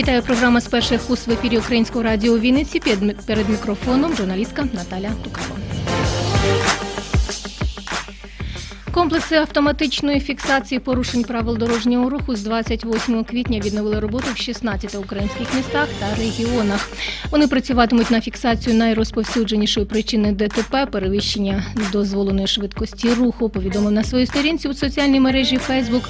Вітаю програма з перших уст в ефірі Українського радіо у Вінниці. Перед мікрофоном журналістка Наталя Тукава. Комплекси автоматичної фіксації порушень правил дорожнього руху з 28 квітня відновили роботу в 16 українських містах та регіонах. Вони працюватимуть на фіксацію найрозповсюдженішої причини ДТП перевищення дозволеної швидкості руху. Повідомив на своїй сторінці у соціальній мережі Facebook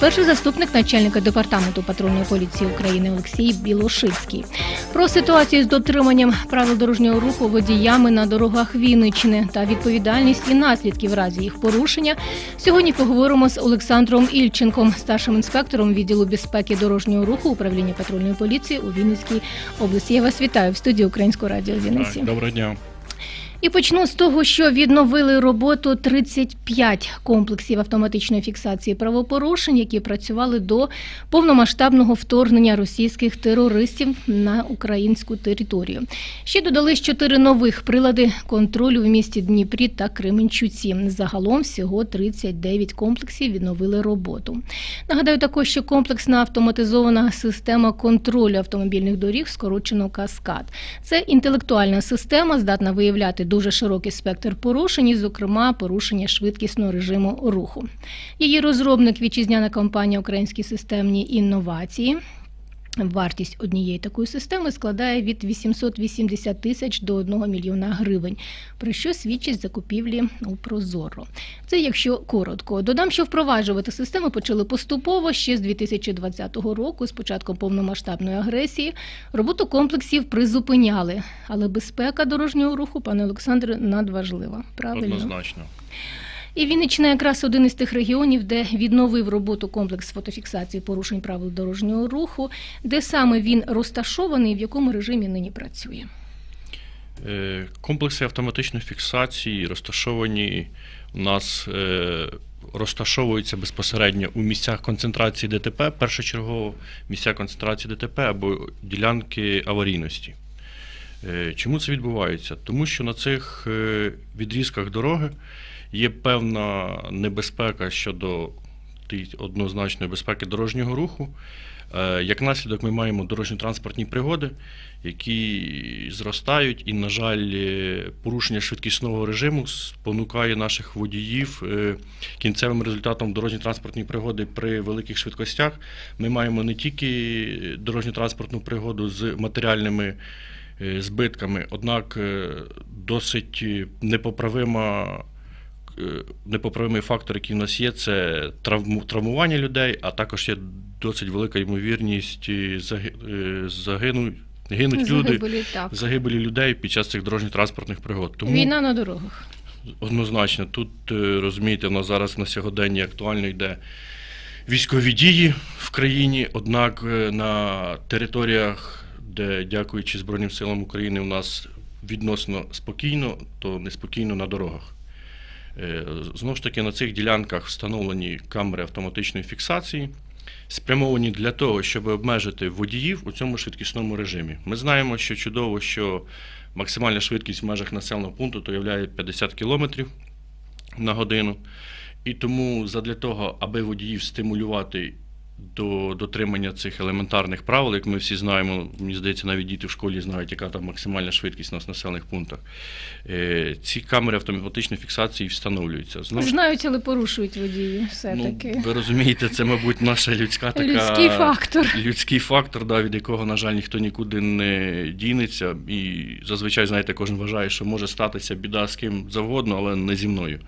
перший заступник начальника департаменту патрульної поліції України Олексій Білошицький. Про ситуацію з дотриманням правил дорожнього руху водіями на дорогах Вінниччини та відповідальність і наслідки в разі їх порушення. Сьогодні поговоримо з Олександром Ільченком, старшим інспектором відділу безпеки дорожнього руху управління патрульної поліції у Вінницькій області. Я вас вітаю в студії Українського радіо Вінниці. Доброго дня. І почну з того, що відновили роботу 35 комплексів автоматичної фіксації правопорушень, які працювали до повномасштабного вторгнення російських терористів на українську територію. Ще додались чотири нових прилади контролю в місті Дніпрі та Кременчуці. Загалом всього 39 комплексів відновили роботу. Нагадаю також, що комплексна автоматизована система контролю автомобільних доріг скорочено каскад. Це інтелектуальна система, здатна виявляти дуже широкий спектр порушень, зокрема порушення швидкісного режиму руху. Її розробник вітчизняна компанія Українські системні інновації. Вартість однієї такої системи складає від 880 тисяч до 1 мільйона гривень, про що свідчить закупівлі у Прозоро. Це якщо коротко. Додам, що впроваджувати системи почали поступово ще з 2020 року, з початком повномасштабної агресії. Роботу комплексів призупиняли, але безпека дорожнього руху, пане Олександре, надважлива. Правильно? Однозначно. І Вінниччина якраз один із тих регіонів, де відновив роботу комплекс фотофіксації порушень правил дорожнього руху, де саме він розташований і в якому режимі нині працює. Е, Комплекси автоматичної фіксації розташовані у нас е, розташовуються безпосередньо у місцях концентрації ДТП, першочергово місця концентрації ДТП або ділянки аварійності. Е, Чому це відбувається? Тому що на цих відрізках дороги є певна небезпека щодо однозначної безпеки дорожнього руху. Е, Як наслідок, ми маємо дорожньо-транспортні пригоди, які зростають, і, на жаль, е, порушення швидкісного режиму спонукає наших водіїв е, кінцевим результатом дорожньо-транспортної пригоди при великих швидкостях. Ми маємо не тільки дорожньо-транспортну пригоду з матеріальними збитками, однак досить непоправима. Е, Непоправимий фактор, який в нас є, це травму- травмування людей, а також є досить велика ймовірність е, е, загину, гинуть люди, так. загибелі людей під час цих дорожньо-транспортних пригод. Тому Війна на дорогах. однозначно тут розумієте, у нас зараз на сьогодення актуально йде військові дії в країні. Однак на територіях, де, дякуючи Збройним силам України, у нас відносно спокійно, то неспокійно на дорогах. Е, Знову ж таки, на цих ділянках встановлені камери автоматичної фіксації, спрямовані для того, щоб обмежити водіїв у цьому швидкісному режимі. Ми знаємо, що чудово, що максимальна швидкість в межах населеного пункту то являє 50 км на годину. І тому задля того, аби водіїв стимулювати до дотримання цих елементарних правил, як ми всі знаємо, мені здається, навіть діти в школі знають, яка там максимальна швидкість у нас в населених пунктах. е, Ці камери автоматичної фіксації встановлюються. Знову Знають, але порушують водії ну, все-таки. ви розумієте, це, мабуть, наша людська така Людський фактор. людський фактор, да, від якого, на жаль, ніхто нікуди не дінеться. І зазвичай, знаєте, кожен вважає, що може статися біда з ким завгодно, але не зі мною.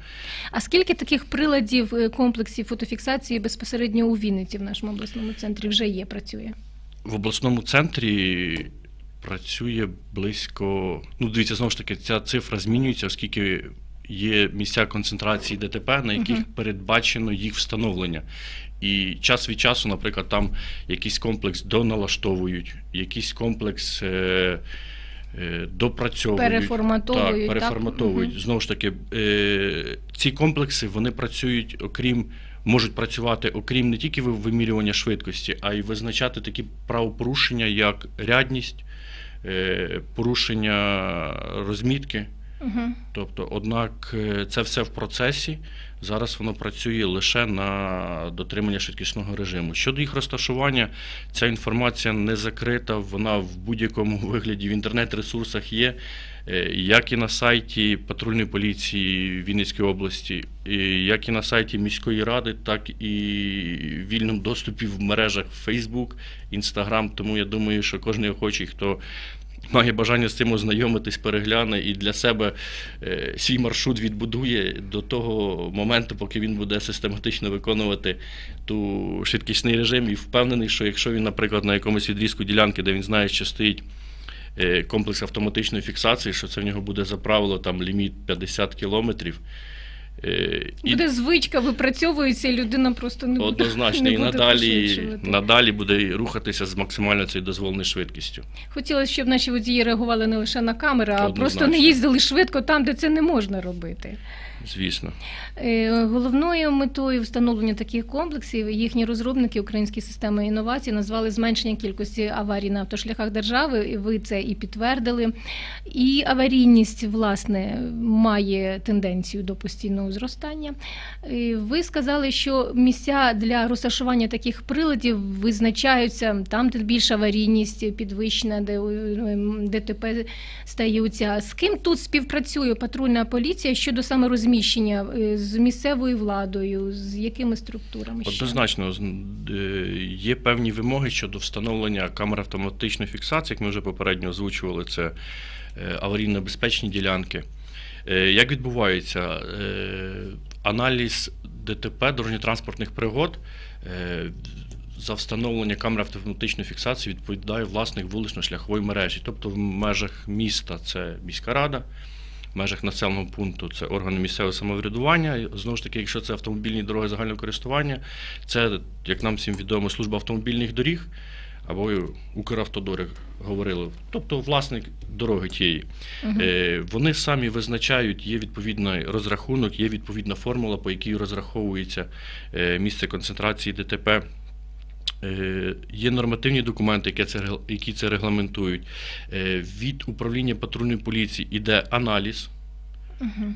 А скільки таких приладів е, комплексів фотофіксації безпосередньо у Вінниці в нашому обласному центрі вже є, працює? В обласному центрі працює близько. Ну, дивіться, знову ж таки, ця цифра змінюється, оскільки є місця концентрації ДТП, на яких Мгм. передбачено їх встановлення. І час від часу, наприклад, там якийсь комплекс доналаштовують, якийсь комплекс. Е- е, Допрацьовують, Переформатовують, так, так? переформатовують. Мгм. Знову ж таки, е, ці комплекси вони працюють, окрім можуть працювати окрім не тільки ви- вимірювання швидкості, а й визначати такі правопорушення, як рядність, е, порушення розмітки, Угу. Тобто, однак е, це все в процесі. Зараз воно працює лише на дотримання швидкісного режиму. Щодо їх розташування, ця інформація не закрита, вона в будь-якому вигляді в інтернет-ресурсах є, е, як і на сайті патрульної поліції Вінницької області, як і на сайті міської ради, так і в вільному доступі в мережах Facebook, Instagram. Тому я думаю, що кожен охочий, хто має бажання з цим ознайомитись, перегляне і для себе е, свій маршрут відбудує до того моменту, поки він буде систематично виконувати ту швидкісний режим, і впевнений, що якщо він, наприклад, на якомусь відрізку ділянки, де він знає, що стоїть е, комплекс автоматичної фіксації, що це в нього буде за правило там ліміт 50 кілометрів. Е, і- Буде звичка, випрацьовується, і людина просто не буде. Однозначно, не і буде надалі, надалі буде рухатися з максимально цією дозволеною швидкістю. Хотілося, щоб наші водії реагували не лише на камери, а Однозначно. просто не їздили швидко там, де це не можна робити. Звісно. Е, Головною метою встановлення таких комплексів їхні розробники української системи інновацій назвали зменшення кількості аварій на автошляхах держави. Ви це і підтвердили. І аварійність, власне, має тенденцію до постійного зростання. Е, Ви сказали, що місця для розташування таких приладів визначаються там, де більша аварійність підвищена, де е, ДТП стаються. З ким тут співпрацює патрульна поліція щодо саме розміщення е, з місцевою владою, з якими структурами? ще? Однозначно, е, є певні вимоги щодо встановлення камер автоматичної фіксації, як ми вже попередньо озвучували, це е, аварійно-безпечні ділянки. Як відбувається аналіз ДТП дорожньо-транспортних пригод за встановлення камер автоматичної фіксації відповідає власник вулично-шляхової мережі. Тобто в межах міста це міська рада, в межах населеного пункту це органи місцевого самоврядування. Знову ж таки, якщо це автомобільні дороги загального користування, це, як нам всім відомо, служба автомобільних доріг або Укравтодор, як говорили, тобто власник дороги тієї. Е, Вони самі визначають, є відповідний розрахунок, є відповідна формула, по якій розраховується е, місце концентрації ДТП. Е, Є нормативні документи, які це, які це регламентують. Е, Від управління патрульної поліції йде аналіз,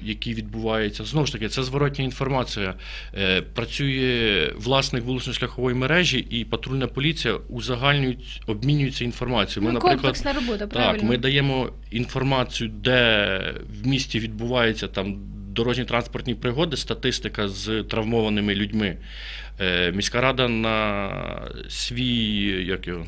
який відбувається. Знову ж таки, це зворотня інформація. Е, Працює власник вулично-шляхової мережі, і патрульна поліція узагальнюють, обмінюються інформацією. Ну, комплексна робота, правильно? Так, ми даємо інформацію, де в місті відбуваються там дорожні транспортні пригоди, статистика з травмованими людьми. Е, Міська рада на свій, як його,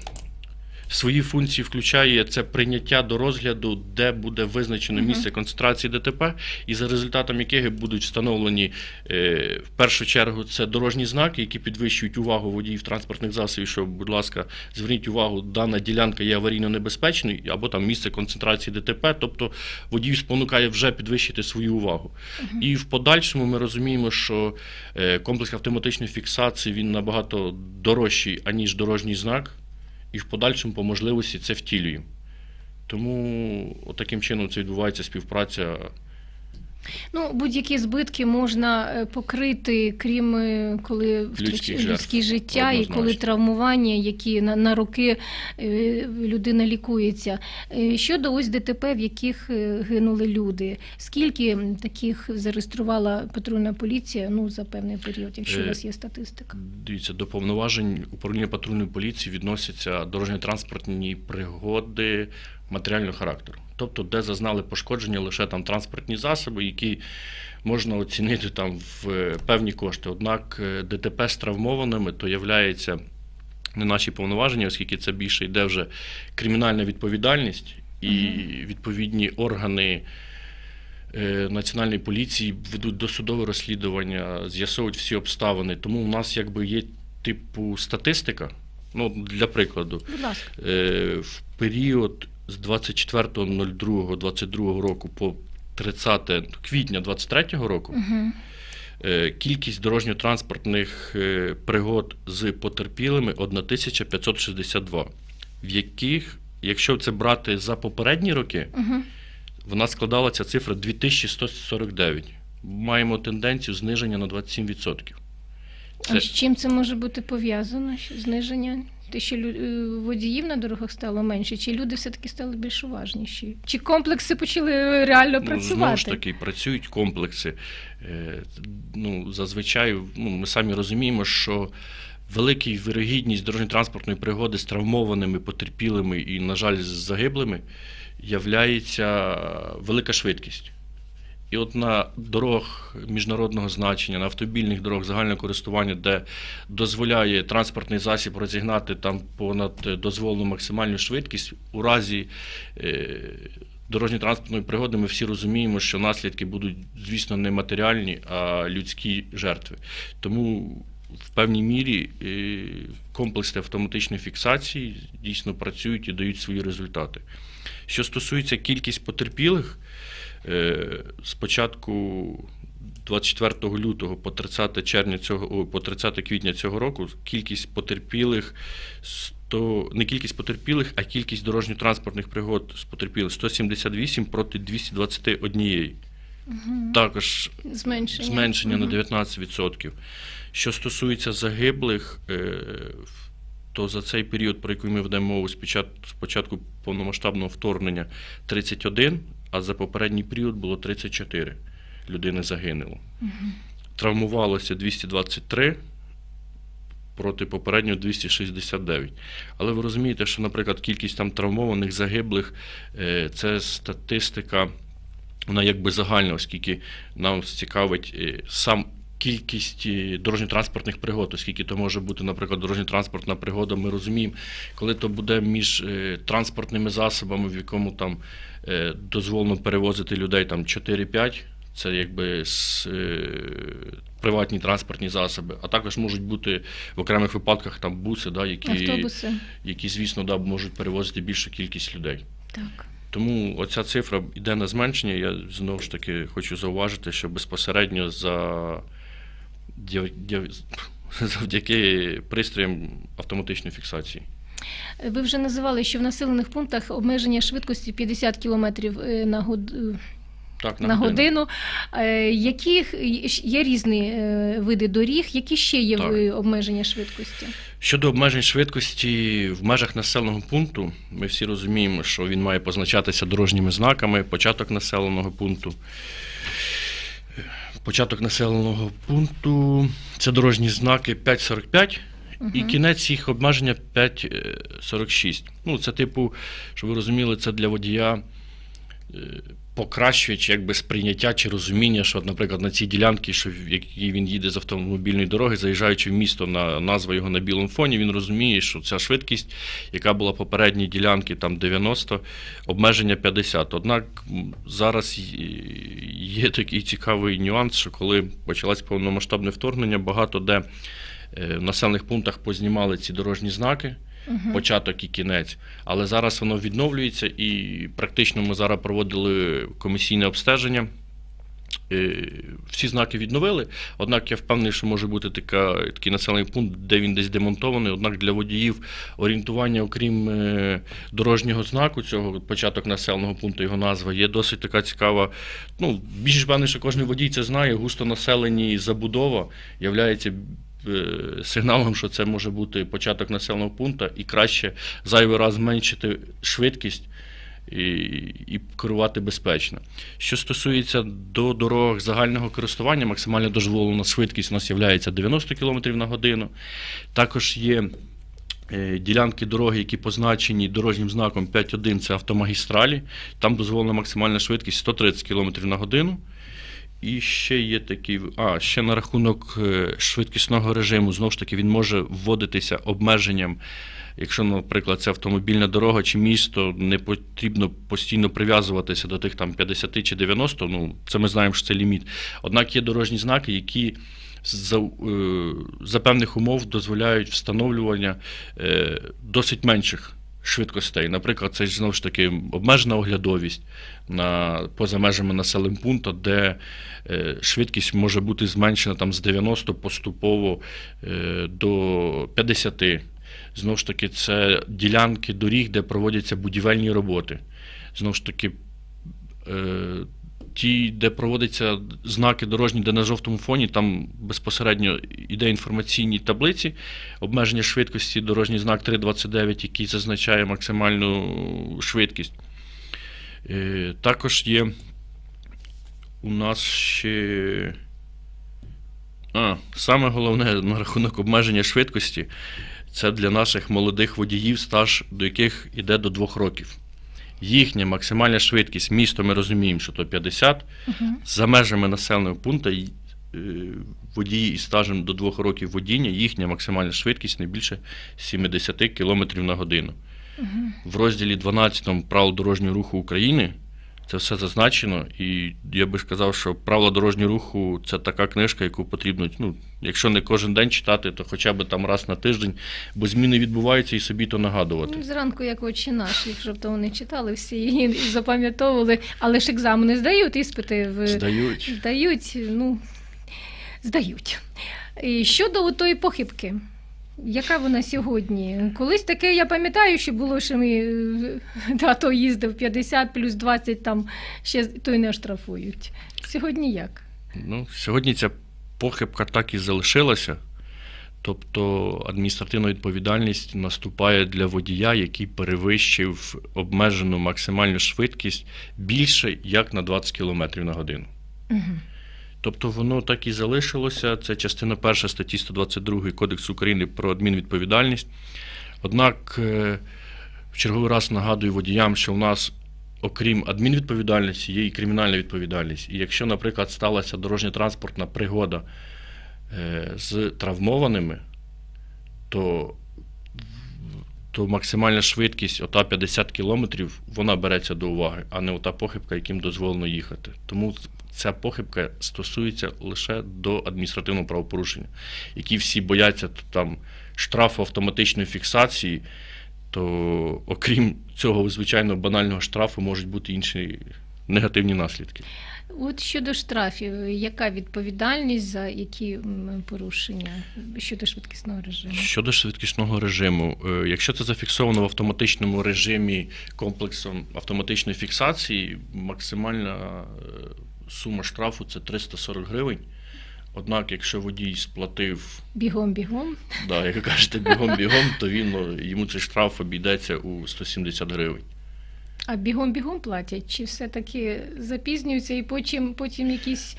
свої функції включає це прийняття до розгляду, де буде визначено місце концентрації ДТП, і за результатом яких будуть встановлені е, в першу чергу це дорожні знаки, які підвищують увагу водіїв транспортних засобів, що, будь ласка, зверніть увагу, дана ділянка є аварійно небезпечною, або там місце концентрації ДТП, тобто водіїв спонукає вже підвищити свою увагу. І в подальшому ми розуміємо, що е, комплекс автоматичної фіксації він набагато дорожчий, аніж дорожній знак, і в подальшому по можливості це втілюємо. Тому таким чином це відбувається співпраця. Ну, будь-які збитки можна е, покрити, крім е, коли втрач- людські життя і коли травмування, які на, на роки е, людина лікується. Щодо ось ДТП, в яких гинули люди, скільки таких зареєструвала патрульна поліція ну, за певний період, якщо у вас є статистика? Дивіться, до повноважень управління патрульної поліції відносяться дорожньо-транспортні пригоди матеріального характеру. Тобто, де зазнали пошкодження лише там транспортні засоби, які можна оцінити там в е, певні кошти. Однак е, ДТП з травмованими то являється не наші повноваження, оскільки це більше йде вже кримінальна відповідальність і відповідні органи. е, Національної поліції ведуть досудове розслідування, з'ясовують всі обставини. Тому у нас якби є типу статистика. Ну, для прикладу, Будь ласка. в період з 24.02.22 року по 30 квітня 2023 року Угу. кількість дорожньо-транспортних е, пригод з потерпілими 1562, в яких, якщо це брати за попередні роки, Угу. вона складала ця цифра 2149. Маємо тенденцію зниження на 27%. А з чим це може бути пов'язано? Зниження Те, що лю- е, водіїв на дорогах стало менше, чи люди все-таки стали більш уважніші? Чи комплекси почали реально Ну, працювати? знову ж таки, працюють комплекси. Е, Ну, зазвичай ну, ми самі розуміємо, що велика вирогідність дорожньо-транспортної пригоди з травмованими, потерпілими і, на жаль, з загиблими являється велика швидкість. І от на дорогах міжнародного значення, на автомобільних дорогах загального користування, де дозволяє транспортний засіб розігнати там понад е, дозволену максимальну швидкість, у разі е, дорожньо-транспортної пригоди ми всі розуміємо, що наслідки будуть, звісно, не матеріальні, а людські жертви. Тому в певній мірі е, комплекси автоматичної фіксації дійсно працюють і дають свої результати. Що стосується кількість потерпілих, з початку 24 лютого по 30 червня цього по 30 квітня цього року кількість потерпілих 100, не кількість потерпілих, а кількість дорожньо-транспортних пригод з потерпілих 178 проти 221. Мгм. Також Зменшення. зменшення на Мгм. 19%. Що стосується загиблих, е, то за цей період, про який ми ведемо мову з початку повномасштабного вторгнення 31, а за попередній період було 34 людини загинуло. Угу. Травмувалося 223 проти попереднього 269. Але ви розумієте, що, наприклад, кількість там травмованих, загиблих е, це статистика, вона якби загальна, оскільки нам цікавить е, сам. Кількість е, дорожньо-транспортних пригод, оскільки то може бути, наприклад, дорожньо-транспортна пригода, ми розуміємо, коли то буде між е, транспортними засобами, в якому там е, дозволено перевозити людей там 4-5, це якби приватні транспортні засоби, а також можуть бути в окремих випадках там буси, да, які, Автобуси. які звісно, да, можуть перевозити більшу кількість людей. Так. Тому оця цифра йде на зменшення. Я знову ж таки хочу зауважити, що безпосередньо за завдяки пристроям автоматичної фіксації. Ви вже називали, що в населених пунктах обмеження швидкості 50 км на годину. Так, На годину. Е, Які є різні е, види доріг, які ще є Так. обмеження швидкості? Щодо обмежень швидкості в межах населеного пункту, ми всі розуміємо, що він має позначатися дорожніми знаками, початок населеного пункту. Початок населеного пункту це дорожні знаки 5.45 і кінець їх обмеження 5.46. Ну, це типу, щоб ви розуміли, це для водія е, покращує чи якби сприйняття чи розуміння, що, наприклад, на цій ділянці, що якій він їде з автомобільної дороги, заїжджаючи в місто на назва його на білому фоні, він розуміє, що ця швидкість, яка була попередній ділянки, там 90, обмеження 50. Однак зараз є- є такий цікавий нюанс, що коли почалось повномасштабне вторгнення, багато де е, в населених пунктах познімали ці дорожні знаки Мгм. початок і кінець. Але зараз воно відновлюється, і практично ми зараз проводили комісійне обстеження. Е, Всі знаки відновили, однак я впевнений, що може бути така, такий населений пункт, де він десь демонтований. Однак для водіїв орієнтування, окрім е, дорожнього знаку, цього початок населеного пункту, його назва, є досить така цікава. Ну, більш певний, що кожен водій це знає, густонаселені забудова являється сигналом, що це може бути початок населеного пункту, і краще зайвий раз зменшити швидкість і, і керувати безпечно. Що стосується до дорог загального користування, максимально дозволена швидкість у нас є 90 км на годину. Також є е, ділянки дороги, які позначені дорожнім знаком 5.1 це автомагістралі. Там дозволена максимальна швидкість 130 км на годину. І ще є такий, а ще на рахунок е, швидкісного режиму, знову ж таки, він може вводитися обмеженням. Якщо, наприклад, це автомобільна дорога чи місто, не потрібно постійно прив'язуватися до тих там 50 чи 90, ну це ми знаємо, що це ліміт. Однак є дорожні знаки, які за, е, за певних умов дозволяють встановлювання е, досить менших швидкостей. Наприклад, це знову ж таки обмежена оглядовість на, поза межами населеного пункту, де е, швидкість може бути зменшена там, з 90 поступово е, до 50. Знову ж таки, це ділянки доріг, де проводяться будівельні роботи. Знову ж таки, е, ті, де проводяться знаки дорожні, де на жовтому фоні, там безпосередньо йде інформаційні таблиці, обмеження швидкості, дорожній знак 329, який зазначає максимальну швидкість. Е, Також є у нас ще. А, саме головне на рахунок обмеження швидкості це для наших молодих водіїв стаж, до яких йде до 2 років. Їхня максимальна швидкість, місто ми розуміємо, що то 50, угу. за межами населеного пункту е, водії із стажем до 2 років водіння, їхня максимальна швидкість не більше 70 км на годину. Угу. В розділі 12 правил дорожнього руху України це все зазначено, і я би сказав, що правила дорожнього руху це така книжка, яку потрібно, ну, якщо не кожен день читати, то хоча б там раз на тиждень, бо зміни відбуваються і собі то нагадувати. Ну, Зранку, як очі наші, якщо б то вони читали всі і і запам'ятовували, але ж екзамени здають, іспити в Здають. здають, ну здають. І щодо тої похибки. Яка вона сьогодні? Колись таке, я пам'ятаю, що було, що ми е, тато їздив 50 плюс 20, там ще то й не штрафують. Сьогодні як? Ну, сьогодні ця похибка так і залишилася. Тобто адміністративна відповідальність наступає для водія, який перевищив обмежену максимальну швидкість більше як на 20 км на годину. Угу. Тобто воно так і залишилося. Це частина перша статті 122 Кодексу України про адмінвідповідальність. Однак, е, в черговий раз нагадую водіям, що у нас, окрім адмінвідповідальності, є і кримінальна відповідальність. І якщо, наприклад, сталася дорожньо-транспортна пригода е, з травмованими, то, то максимальна швидкість, ота 50 км, вона береться до уваги, а не ота похибка, яким дозволено їхати. Тому ця похибка стосується лише до адміністративного правопорушення, які всі бояться там штрафу автоматичної фіксації, то окрім цього звичайно банального штрафу можуть бути інші негативні наслідки. От щодо штрафів, яка відповідальність за які порушення щодо швидкісного режиму? Щодо швидкісного режиму, е, якщо це зафіксовано в автоматичному режимі комплексом автоматичної фіксації, максимальна е, сума штрафу це 340 гривень. Однак, якщо водій сплатив, Бігом-бігом. да, як ви кажете, бігом-бігом, то він ну, йому цей штраф обійдеться у 170 гривень. А бігом-бігом платять? Чи все-таки запізнюються і потім, потім якісь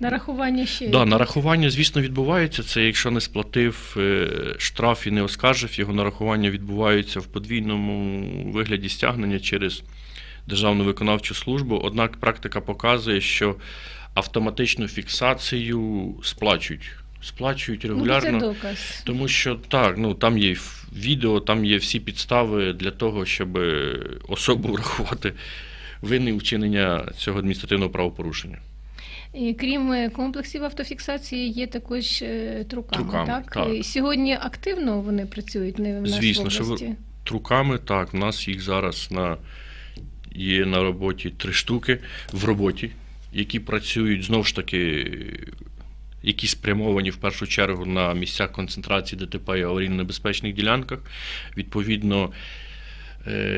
нарахування ще? Да, нарахування, звісно, відбувається. Це якщо не сплатив е, штраф і не оскаржив, його нарахування відбувається в подвійному вигляді стягнення через Державну виконавчу службу. Однак практика показує, що автоматичну фіксацію сплачують. Сплачують ну, регулярно. це доказ. Тому що так, ну там є відео, там є всі підстави для того, щоб особу врахувати винний вчинення цього адміністративного правопорушення. І крім е, комплексів автофіксації, є також е, труками, Труками, так? так. І Сьогодні активно вони працюють не в нас Звісно, в що ви- області. Труками, так, у нас їх зараз на, є на роботі три штуки в роботі, які працюють знову ж таки, які спрямовані в першу чергу на місцях концентрації ДТП і аварійно-небезпечних ділянках. Відповідно,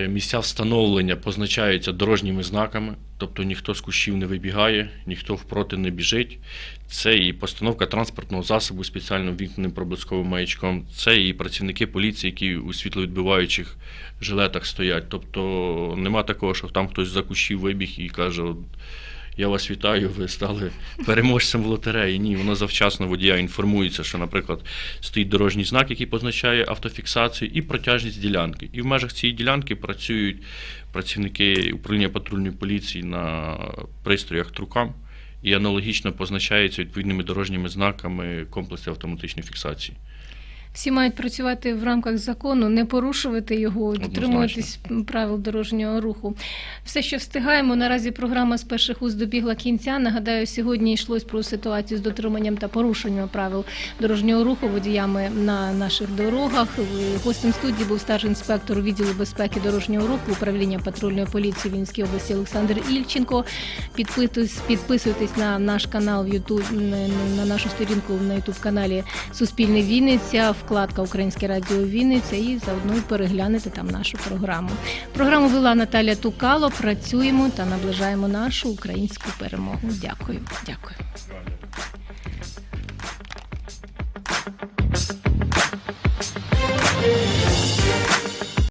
місця встановлення позначаються дорожніми знаками, тобто ніхто з кущів не вибігає, ніхто впроти не біжить. Це і постановка транспортного засобу спеціально ввімкненим проблисковим маячком, це і працівники поліції, які у світловідбиваючих жилетах стоять. Тобто нема такого, що там хтось за кущів вибіг і каже: «От я вас вітаю, ви стали переможцем в лотереї. Ні, воно завчасно водія інформується, що, наприклад, стоїть дорожній знак, який позначає автофіксацію, і протяжність ділянки. І в межах цієї ділянки працюють працівники управління патрульної поліції на пристроях трукам. І аналогічно позначається відповідними дорожніми знаками комплекси автоматичної фіксації. Всі мають працювати в рамках закону, не порушувати його, дотримуватись правил дорожнього руху. Все, що встигаємо, наразі програма з перших уст добігла кінця. Нагадаю, сьогодні йшлось про ситуацію з дотриманням та порушенням правил дорожнього руху водіями на наших дорогах. Гостем студії був старший інспектор відділу безпеки дорожнього руху управління патрульної поліції Вінської області Олександр Ільченко. Підписуйтесь, підписуйтесь на наш канал в YouTube, на нашу сторінку на YouTube каналі Суспільне Вінниця вкладка Українське Радіо Вінниця і заодно переглянете там нашу програму. Програму вела Наталія Тукало. Працюємо та наближаємо нашу українську перемогу. Дякую, дякую.